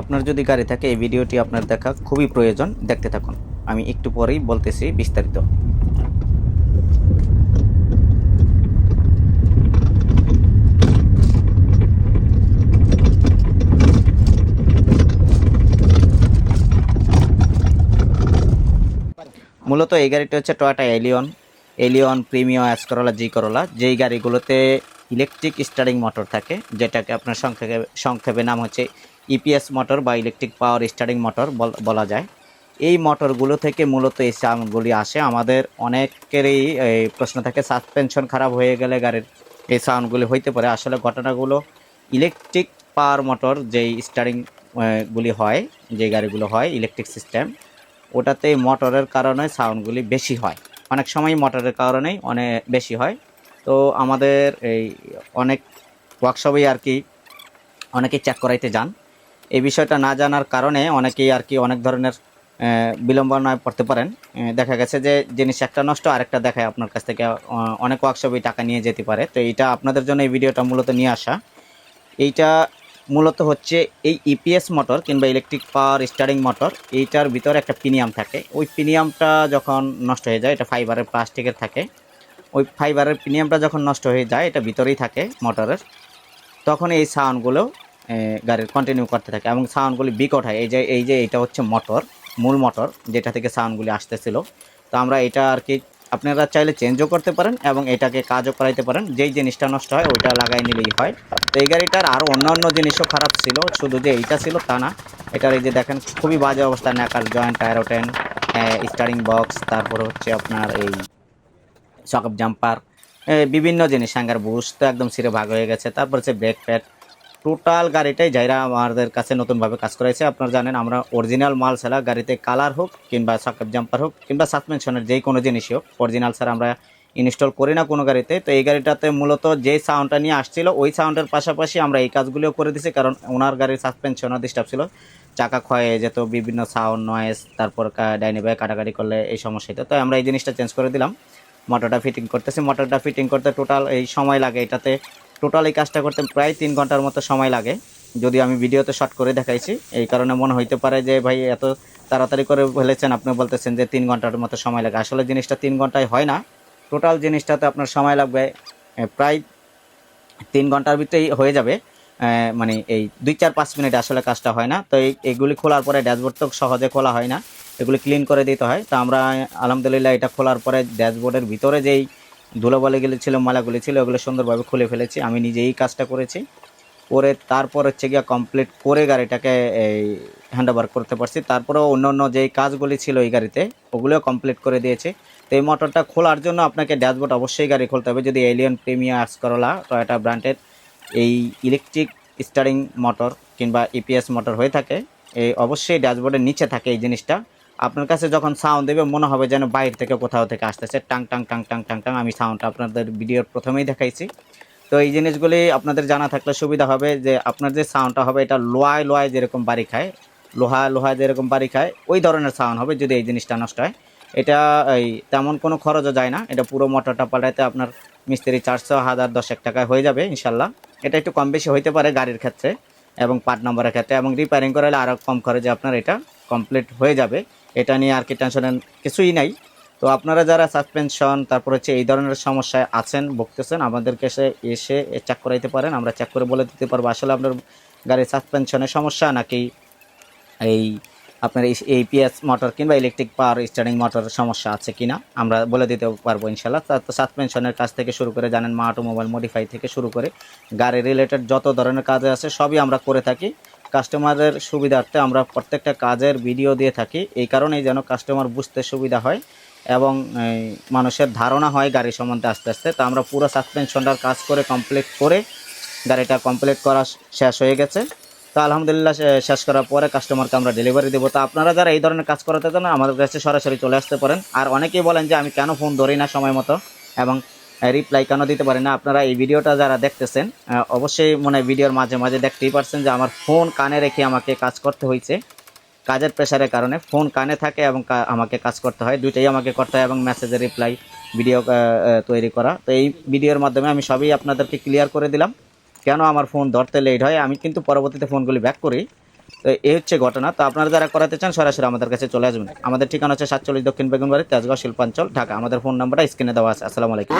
আপনার যদি গাড়ি থাকে, এই ভিডিওটি আপনার দেখা খুবই প্রয়োজন। দেখতে থাকুন। আমি একটু পরেই বলতেছি বিস্তারিত। মূলত এই গাড়িটি হচ্ছে টয়োটা এলিয়ন এলিয়ন প্রিমিয়াম অ্যাস করোলা জি করোলা যেই গাড়িগুলোতে ইলেকট্রিক স্টারিং মোটর থাকে, যেটাকে আপনার সংক্ষেপে সংক্ষেপে নাম হচ্ছে ইপিএস মোটর বা ইলেকট্রিক পাওয়ার স্টারিং মোটর বলা যায়। এই মোটরগুলো থেকে মূলত এই সাউন্ডগুলি আসে। আমাদের অনেকেরই এই প্রশ্ন থাকে, সাসপেনশন খারাপ হয়ে গেলে গাড়ির এই সাউন্ডগুলি হইতে পারে। আসলে ঘটনাগুলো ইলেকট্রিক পাওয়ার মোটর যেই স্টারিং গুলি হয় যে গাড়িগুলো হয় ইলেকট্রিক সিস্টেম ওটাতে মোটরের কারণে সাউন্ডগুলি বেশি হয়। অনেক সময় মোটরের কারণেই অনেক বেশি হয়। তো আমাদের এই অনেক ওয়ার্কশপেই আর কি অনেকেই চেক করাইতে যান। এই বিষয়টা না জানার কারণে অনেকেই আর কি অনেক ধরনের বিলম্বনায় পড়তে পারেন। দেখা গেছে যে জিনিস একটা নষ্ট, আরেকটা দেখায় আপনার কাছ থেকে অনেক ওয়ার্কশপই টাকা নিয়ে যেতে পারে। তো এইটা আপনাদের জন্য এই ভিডিওটা মূলত নিয়ে আসা। এইটা মূলত হচ্ছে এই ইপিএস মোটর কিংবা ইলেকট্রিক পাওয়ার স্টারিং মোটর এইটার ভিতরে একটা প্রিমিয়াম থাকে। ওই প্রিমিয়ামটা যখন নষ্ট হয়ে যায়, এটা ফাইবারের প্লাস্টিকের থাকে। ওই ফাইবারের প্রিমিয়ামটা যখন নষ্ট হয়ে যায়, এটা ভিতরেই থাকে মোটরের তখন এই সাউন্ডগুলো গাড়ির কন্টিনিউ করতে থাকে এবং সাউন্ডগুলি বিকট হয়। এই যে এই যে এটা হচ্ছে মোটর মূল মোটর যেটা থেকে সাউন্ডগুলি আসতেছিল। তো আমরা এটা আর কি আপনারা চাইলে চেঞ্জও করতে পারেন এবং এটাকে কাজও করাইতে পারেন। যেই জিনিসটা নষ্ট হয়, ওইটা লাগাই নিলেই হয়। তো এই গাড়িটার আরও অন্যান্য জিনিসও খারাপ ছিল, শুধু যে এইটা ছিল তা না। এটার এই যে দেখেন, খুবই বাজে অবস্থা, ন্যাকার জয়েন্ট টায়ারোটেন স্টারিং বক্স তারপরে হচ্ছে আপনার এই সকপ জাম্পার বিভিন্ন জিনিস হ্যাঙ্গার বুশ তো একদম সিরে ভাগ হয়ে গেছে। তারপর হচ্ছে ব্রেক প্যাড টোটাল গাড়িটাই যাইরা আমাদের কাছে নতুনভাবে কাজ করেছে আপনারা জানেন, আমরা অরিজিনাল মাল ছাড়া গাড়িতে কালার হোক কিংবা সকপ জাম্পার হোক কিংবা সাসপেনশনের যেই কোনো জিনিসই হোক অরিজিনাল ছাড়া আমরা ইনস্টল করি না কোনো গাড়িতে। তো এই গাড়িটাতে মূলত যে সাউন্ডটা নিয়ে আসছিল, ওই সাউন্ডের পাশাপাশি আমরা এই কাজগুলিও করে দিছি, কারণ ওনার গাড়ির সাসপেনশনও ডিস্টার্ব ছিল। চাকা ক্ষয়ে যেত, বিভিন্ন সাউন্ড নয়েজ তারপর ডাইনি ব্যাগ কাটাকাটি করলে এই সমস্যা হতো তো আমরা এই জিনিসটা চেঞ্জ করে দিলাম। মোটরটা ফিটিং করতেছি। মোটরটা ফিটিং করতে টোটাল এই সময় লাগে এটাতে টোটাল এই কাজটা করতে প্রায় তিন ঘণ্টার মতো সময় লাগে। যদি আমি ভিডিওতে শর্ট করে দেখাইছি। এই কারণে মনে হইতে পারে যে ভাই এত তাড়াতাড়ি করে ফেলেছেন, আপনি বলতেছেন যে তিন ঘণ্টার মতো সময় লাগে। আসলে জিনিসটা তিন ঘন্টায় হয় না। টোটাল জিনিসটাতে আপনার সময় লাগবে প্রায় তিন ঘণ্টার ভিতরেই হয়ে যাবে। মানে এই দুই চার পাঁচ মিনিট আসলে কাজটা হয় না। তো এই এইগুলি খোলার পরে ড্যাশবোর্ড তো সহজে খোলা হয় না। এগুলি ক্লিন করে দিতে হয়। তো আমরা আলহামদুলিল্লাহ এটা খোলার পরে ড্যাশবোর্ডের ভিতরে যেই ধুলোবালিগুলি ছিল, মালাগুলি ছিল ওগুলো সুন্দরভাবে খুলে ফেলেছি। আমি নিজেই কাজটা করেছি। করে তারপর হচ্ছে গিয়ে কমপ্লিট করে গাড়িটাকে এই হ্যান্ড ওভার করতে পারছি। তারপরেও অন্য অন্য যেই কাজগুলি ছিল এই গাড়িতে, ওগুলোও কমপ্লিট করে দিয়েছে। তো এই মোটরটা খোলার জন্য আপনাকে ড্যাশবোর্ড অবশ্যই গাড়ি খুলতে হবে। যদি এলিয়ন প্রিমিয়ার আর্স করলা টয়োটা ব্র্যান্ডের এই ইলেকট্রিক স্টারিং মোটর কিংবা ইপিএস মোটর হয়ে থাকে, এই অবশ্যই ড্যাশবোর্ডের নিচে থাকে এই জিনিসটা। আপনার কাছে যখন সাউন্ড দেবে, মনে হবে যেন বাইরে থেকে, কোথাও থেকে আসতেছে। টাং টাং টাং টাং টাং টাং, আমি সাউন্ডটা আপনাদের ভিডিওর প্রথমেই দেখাইছি। তো এই জিনিসগুলি আপনাদের জানা থাকলে সুবিধা হবে যে, আপনার যে সাউন্ডটা হবে, এটা লোহায় লোহায় যেরকম বাড়ি খায়, লোহা লোহা যেরকম বাড়ি খায়, ওই ধরনের সাউন্ড হবে যদি এই জিনিসটা নষ্ট হয়। এটা এই তেমন কোনো খরচও যায় না। এটা পুরো মোটরটা পাল্টাইতে আপনার মিস্ত্রি চারশো, হাজার, দশেক টাকায় হয়ে যাবে, ইনশাল্লাহ। এটা একটু কম বেশি হইতে পারে গাড়ির ক্ষেত্রে এবং পার্ট নম্বরের ক্ষেত্রে এবং রিপেয়ারিং করালে আরও কম খরচে আপনার এটা কমপ্লিট হয়ে যাবে। এটা নিয়ে আর কি টেনশনের কিছুই নাই। তো আপনারা যারা সাসপেনশন তারপর হচ্ছে এই ধরনের সমস্যায় আছেন, ভুগতেছেন, আমাদেরকে এসে এসে চেক করাইতে পারেন। আমরা চেক করে বলে দিতে পারব আসলে আপনার গাড়ির সাসপেনশনের সমস্যা নাকি এই আপনার এই পিএস মোটর কিংবা ইলেকট্রিক পাওয়ার স্টার্টিং মোটরের সমস্যা আছে কি না আমরা বলে দিতে পারব ইনশাল্লাহ তা, তো সাসপেনশনের কাজ থেকে শুরু করে জানেন, মা অটোমোবাইল মডিফাই থেকে শুরু করে গাড়ি রিলেটেড যত ধরনের কাজ আছে, সবই আমরা করে থাকি। কাস্টমারের সুবিধার্থে আমরা প্রত্যেকটা কাজের ভিডিও দিয়ে থাকি। এই কারণেই যেন কাস্টমার বুঝতে সুবিধা হয় এবং মানুষের ধারণা হয় গাড়ি সম্বন্ধে আস্তে আস্তে। তা আমরা পুরো সাসপেনশনটার কাজ করে কমপ্লিট করে গাড়িটা কমপ্লিট করা শেষ হয়ে গেছে। তো আলহামদুলিল্লাহ শেষ করার পরে কাস্টমারকে আমরা ডেলিভারি দেবো। তো আপনারা যারা এই ধরনের কাজ করাতে চান, আমাদের কাছে সরাসরি চলে আসতে পারেন। আর অনেকেই বলেন যে, আমি কেন ফোন ধরি না সময় মতো? এবং রিপ্লাই কেন দিতে পারি না? আপনারা এই ভিডিওটা যারা দেখতেছেন অবশ্যই মনে ভিডিওর মাঝে মাঝে দেখতেই পারছেন যে আমার ফোন কানে রেখে আমাকে কাজ করতে হয়েছে। কাজের প্রেশারের কারণে ফোন কানে থাকে এবং আমাকে কাজ করতে হয়। দুইটাই আমাকে করতে হয় এবং মেসেজের রিপ্লাই ভিডিও তৈরি করা। তো এই ভিডিওর মাধ্যমে আমি সবই আপনাদেরকে ক্লিয়ার করে দিলাম। কেন আমার ফোন ধরতে লেট হয়? আমি কিন্তু পরবর্তীতে ফোনগুলি ব্যাক করি। তো এই হচ্ছে ঘটনা। তো আপনারা যারা করাতে চান, সরাসরি আমাদের কাছে চলে আসবেন। আমাদের ঠিকানা হচ্ছে সাতচল্লিশ দক্ষিণ বেগুনবাড়ি তেজগাঁও, শিল্পাঞ্চল, ঢাকা। আমাদের ফোন নাম্বারটা স্ক্রিনে দেওয়া আছে। আসসালামু আলাইকুম।